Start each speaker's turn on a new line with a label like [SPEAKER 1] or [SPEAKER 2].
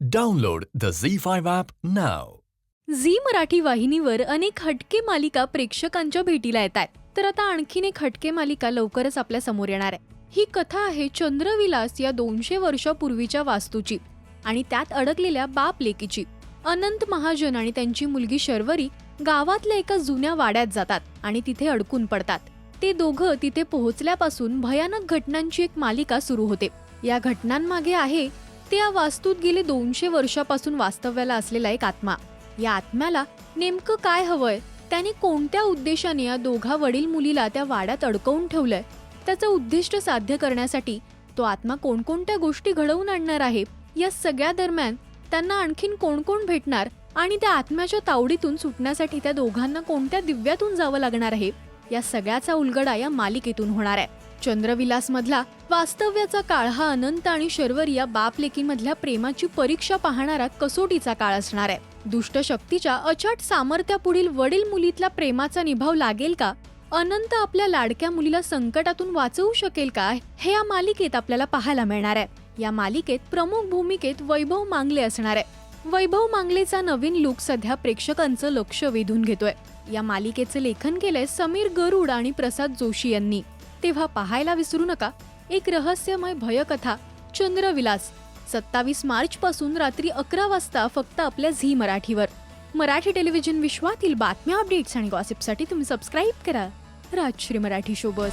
[SPEAKER 1] Download the Z5 app नाव
[SPEAKER 2] Zee Marathi वाहिनीवर अनेक हटके मालिका प्रेक्षकांच्या भेटीला येत आहेत तर आता आणखीन एक हटके मालिका लवकरच आपल्यासमोर येणार आहे. ही कथा आहे चंद्रविलास या दोनशे वर्षापूर्वीच्या वास्तूची आणि त्यात अडकलेल्या बाप लेकीची. अनंत महाजन आणि त्यांची मुलगी शर्वरी गावातल्या एका जुन्या वाड्यात जातात आणि तिथे अडकून पडतात. ते दोघं तिथे पोहोचल्यापासून भयानक घटनांची एक मालिका सुरू होते. या घटनांमागे आहे ते या वास्तूत गेले दोनशे वर्षापासून वास्तव्याला असलेला एक आत्मा. या आत्म्याला नेमकं काय हवंय? त्याने कोणत्या उद्देशाने या दोघा वडील मुलीला त्या वाड्यात अडकवून ठेवलंय? त्याचं उद्दिष्ट साध्य करण्यासाठी तो आत्मा कोणकोणत्या गोष्टी घडवून आणणार आहे? या सगळ्या दरम्यान त्यांना आणखीन कोण कोण भेटणार? आणि त्या आत्म्याच्या तावडीतून सुटण्यासाठी त्या दोघांना कोणत्या दिव्यातून जावं लागणार आहे? या सगळ्याचा उलगडा या मालिकेतून होणार आहे. चंद्रविलासमधला वास्तव्याचा काळ हा अनंत आणि शर्वर या बापलेकीमधल्या प्रेमाची परीक्षा पाहणारा कसोटीचा काळ असणार आहे. दुष्ट शक्तीच्या अचाट सामर्थ्यापुढील वडील मुलीतल्या प्रेमाचा निभाव लागेल का? अनंत आपल्या लाडक्या मुलीला संकटातून वाचवू शकेल का? हे या मालिकेत आपल्याला पाहायला मिळणार आहे. या मालिकेत प्रमुख भूमिकेत वैभव मांगले असणार आहे. वैभव मांगलेचा नवीन लुक सध्या प्रेक्षकांचं लक्ष वेधून घेतोय. या मालिकेचं लेखन केलंय समीर गरुड आणि प्रसाद जोशी यांनी. तेव्हा पाहायला विसरू नका एक रहस्यमय भयकथा चंद्रविलास. सत्तावीस मार्च पासून रात्री अकरा वाजता फक्त आपल्या झी मराठीवर. मराठी टेलिव्हिजन विश्वातील बातम्या अपडेट्स आणि गॉसिपसाठी तुम्ही सबस्क्राईब करा. राजश्री मराठी शोबस